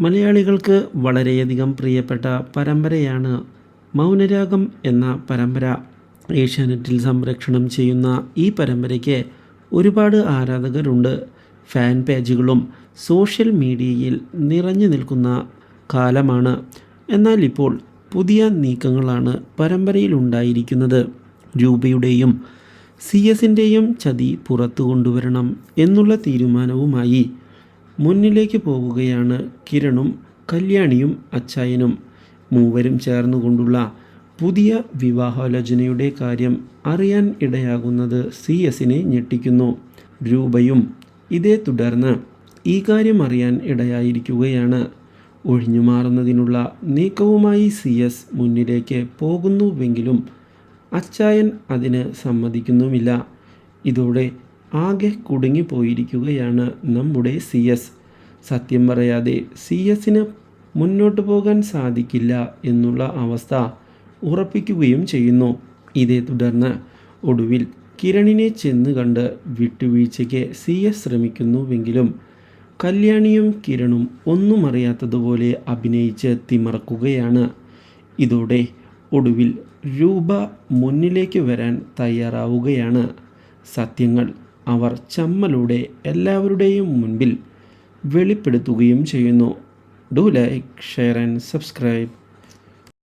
മലയാളികൾക്ക് വളരെയധികം പ്രിയപ്പെട്ട പരമ്പരയാണ് മൗനരാഗം എന്ന പരമ്പര. ഏഷ്യാനെറ്റിൽ സംരക്ഷണം ചെയ്യുന്ന ഈ പരമ്പരയ്ക്ക് ഒരുപാട് ആരാധകരുണ്ട്. ഫാൻ പേജുകളും സോഷ്യൽ മീഡിയയിൽ നിറഞ്ഞു നിൽക്കുന്ന കാലമാണ്. എന്നാൽ ഇപ്പോൾ പുതിയ നീക്കങ്ങളാണ് പരമ്പരയിലുണ്ടായിരിക്കുന്നത് രൂപയുടെയും സി എസിന്റെയും ചതി പുറത്തു കൊണ്ടുവരണം എന്നുള്ള തീരുമാനവുമായി മുന്നിലേക്ക് പോകുകയാണ് കിരണും കല്യാണിയും അച്ചായനും. മൂവരും ചേർന്നുകൊണ്ടുള്ള പുതിയ വിവാഹാലോചനയുടെ കാര്യം അറിയാൻ ഇടയാകുന്നത് സി എസിനെ ഞെട്ടിക്കുന്നു. രൂപയും ഇതേ തുടർന്ന് ഈ കാര്യം അറിയാൻ ഇടയായിരിക്കുകയാണ്. ഒഴിഞ്ഞു മാറുന്നതിനുള്ള നീക്കവുമായി സി എസ് മുന്നിലേക്ക് പോകുന്നുവെങ്കിലും അച്ചായൻ അതിന് സമ്മതിക്കുന്നുമില്ല. ഇതോടെ ആകെ കുടുങ്ങിപ്പോയിരിക്കുകയാണ് നമ്മുടെ സി എസ്. സത്യം പറയാതെ സി എസിന് മുന്നോട്ട് പോകാൻ സാധിക്കില്ല എന്നുള്ള അവസ്ഥ ഉറപ്പിക്കുകയും ചെയ്യുന്നു. ഇതേ തുടർന്ന് ഒടുവിൽ കിരണിനെ ചെന്ന് കണ്ട് വിട്ടുവീഴ്ചയ്ക്ക് സി എസ് ശ്രമിക്കുന്നുവെങ്കിലും കല്യാണിയും കിരണും ഒന്നും അറിയാത്തതുപോലെ അഭിനയിച്ച് തിമറക്കുകയാണ് ഇതോടെ ഒടുവിൽ രൂപ മുന്നിലേക്ക് വരാൻ തയ്യാറാവുകയാണ്. സത്യങ്ങൾ അവർ ചമ്മലൂടെ എല്ലാവരുടെയും മുൻപിൽ വെളിപ്പെടുത്തുകയും ചെയ്യുന്നു. Do like share and subscribe